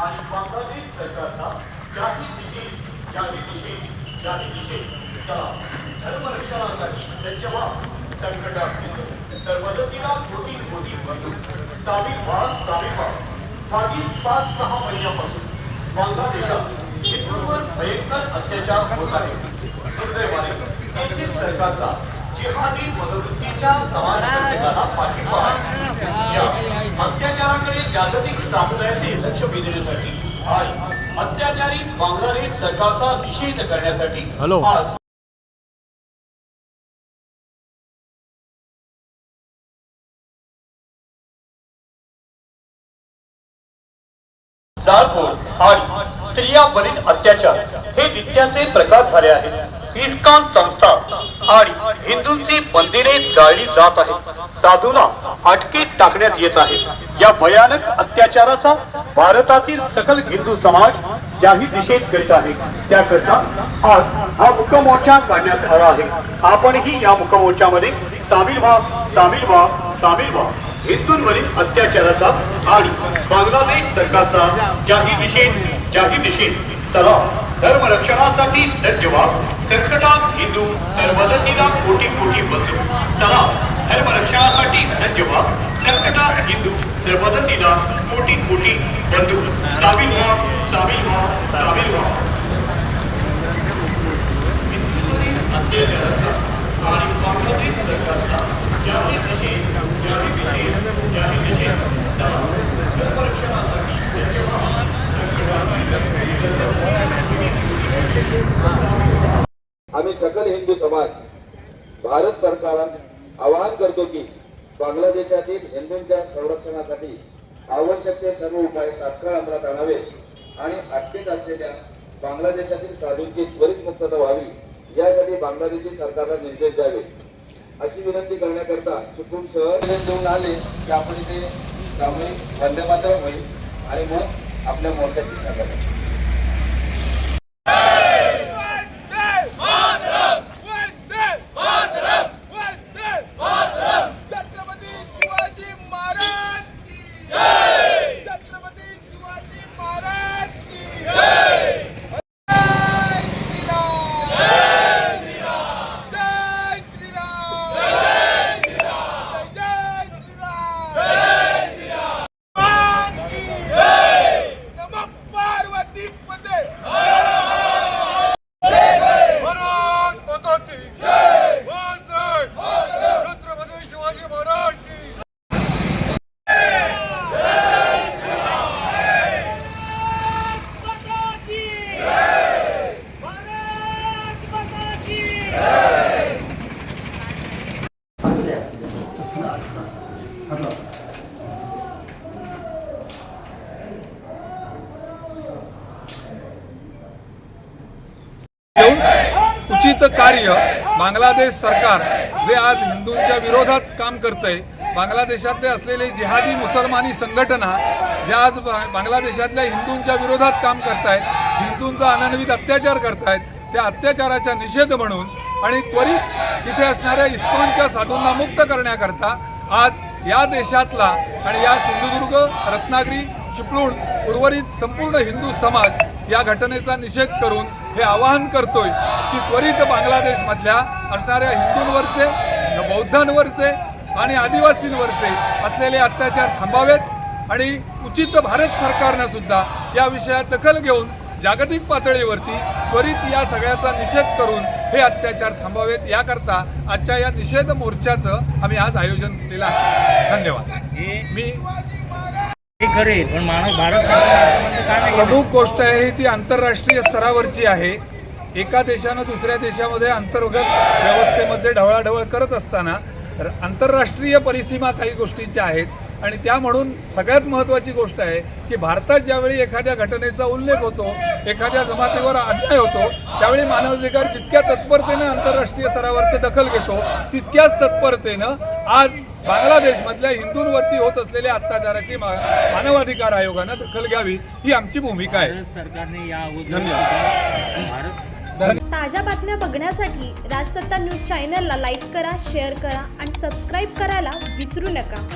आणि बांगलादेश सरकारचा जाती निषेध जाती निषेध जाती निषेध चला धर्मरक्षणासाठी त्यांच्या संकटात येतो. तर मदतीला कोटी कोटी बंधू. सामील व्हा सामील व्हा मागील पाच सहा महिन्यापासून बांगलादेशात हिंदूंवर भयंकर अत्याचार होत आहे दुर्दैवाने येथील सरकारचा जिहादी मनोवृत्तीच्या समाज प्रत्येकाला पाठिंबा आहे. या अत्याचाराकडे जागतिक समुदायाने लक्ष वेधण्यासाठी आणि अत्याचारी बांगलादेश सरकारचा निषेध करण्यासाठी हॅलो. आज जाळपोळ आणि स्त्रियांवरील अत्याचार हे नित्याचे प्रकार झाले आहेत इस्कॉन संस्था आणि हिंदूंची मंदिरे जाळली जात आहेत. साधूला अटकेत टाकण्यात येत आहे. या भयानक अत्याचाराचा भारतातील सकल हिंदू समाज ज्याही निषेध करीत आहे. त्याकरता आज हा मुखमोर्चा काढण्यात आला आहे. आपणही या मुखमोर्चामध्ये सामील व्हा सामील व्हा सामील व्हा. हिंदूंवरील अत्याचाराचा आणि बांगलादेश सरकारचा ज्याही निषेध ज्याही निषेध चला. धर्म रक्षणासाठी सज्ज संकटात हिंदू तर मदतीला कोटी कोटी बंधू. चला धर्म रक्षणासाठी सज्ज संकटात हिंदू तर मदतीला कोटी कोटी बंधू सामील व्हा सामील व्हा सामील व्हा हिंदूंवरील अत्याचाराचा आणि बांगलादेश सरकारचा जाही निषेध जाही निषेध जाही निषेध चला धर्म रक्षणासाठी सज्ज व्हा आम्ही सकल हिंदू समाज भारत सरकारला आवाहन करतो की बांगलादेशातील हिंदूंच्या संरक्षणासाठी आवश्यक ते सर्व उपाय तात्काळ अंमलात आणावे आणि अटकेत असलेल्या बांगलादेशातील साधूंची त्वरित मुक्तता व्हावी यासाठी बांगलादेशी सरकारला निर्देश द्यावे. अशी विनंती करण्याकरता चुकून शहर देऊन आले की आपण इथे सामूहिक वंदे मातरम होईल आणि मग आपल्या मोर्चाची सांगा छत्रपती शिवाजी महाराज की जय छत्रपती शिवाजी महाराज की जय जय श्रीराम जय श्रीराम जय श्रीराम जय श्रीराम जय श्रीराम जय श्रीराम की जय नमः पार्वती पते भारत माता की जय छत्रपती शिवाजी महाराज की घेऊन उचित कार्य बांगलादेश सरकार जे आज हिंदूंच्या विरोधात काम करतंय बांगलादेशातले असलेले जिहादी मुसलमानी संघटना ज्या आज बांगलादेशातल्या हिंदूंच्या विरोधात काम करतायत हिंदूंचा अनन्वित अत्याचार करतायत त्या अत्याचाराचा निषेध म्हणून आणि त्वरित तिथे असणाऱ्या इस्कॉनच्या साधूंना मुक्त करण्याकरता आज या देशातला आणि या सिंधुदुर्ग रत्नागिरी चिपळूण उर्वरित संपूर्ण हिंदू समाज या घटनेचा निषेध करून हे आवाहन करतोय की त्वरित बांगलादेशमधल्या असणाऱ्या हिंदूंवरचे बौद्धांवरचे आणि आदिवासींवरचे असलेले अत्याचार थांबावेत आणि उचित भारत सरकारनं सुद्धा या विषयात दखल घेऊन जागतिक पातळीवरती त्वरित या सगळ्याचा निषेध करून हे अत्याचार थांबावेत याकरता आजच्या या निषेध मोर्चाचं आम्ही आज आयोजन केलेलं आहे. धन्यवाद. मी खरे पण माणूस भारत प्रमुख गोष्ट आहे ही ती आंतरराष्ट्रीय स्तरावरची आहे. एका देशानं दुसऱ्या देशामध्ये अंतर्गत व्यवस्थेमध्ये ढवळाढवळ करत असताना आंतरराष्ट्रीय परिसीमा काही गोष्टींच्या आहेत. आणि त्या म्हणून सगळ्यात महत्त्वाची गोष्ट आहे की भारतात ज्यावेळी एखाद्या घटनेचा उल्लेख होतो एखाद्या जमातीवर अन्याय होतो त्यावेळी मानवाधिकार जितक्या तत्परतेनं आंतरराष्ट्रीय स्तरावरचे दखल घेतो तितक्याच तत्परतेनं आज बांगलादेशमधल्या हिंदूंवरती होत असलेल्या अत्याचाराची मानवाधिकार आयोगानं दखल घ्यावी ही आमची भूमिका आहे. सरकारने या ताज्या बातम्या बघण्यासाठी राजसत्ता न्यूज चॅनलला लाईक करा शेअर करा आणि सबस्क्राईब करायला विसरू नका.